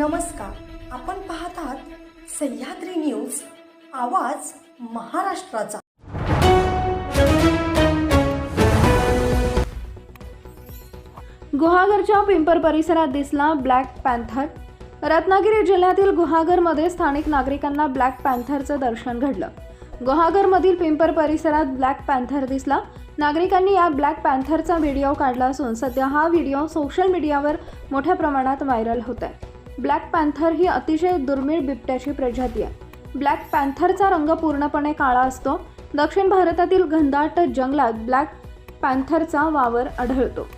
नमस्कार. आपण पाहत आहात सह्याद्री न्यूज आवाज महाराष्ट्राचा. गुहागरच्या पिंपर परिसरात दिसला ब्लॅक पॅन्थर. रत्नागिरी जिल्ह्यातील गुहागरमध्ये स्थानिक नागरिकांना ब्लॅक पॅन्थरचं दर्शन घडलं. गुहागरमधील पिंपर परिसरात ब्लॅक पॅन्थर दिसला. नागरिकांनी या ब्लॅक पॅन्थरचा व्हिडिओ काढला असून सध्या हा व्हिडिओ सोशल मीडियावर मोठ्या प्रमाणात व्हायरल होत आहे ब्लॅक पॅन्थर ही अतिशय दुर्मिळ बिबट्याची प्रजाती आहे. ब्लॅक पॅन्थरचा रंग पूर्णपणे काळा असतो. दक्षिण भारतातील घनदाट जंगलात ब्लॅक पॅन्थरचा वावर आढळतो.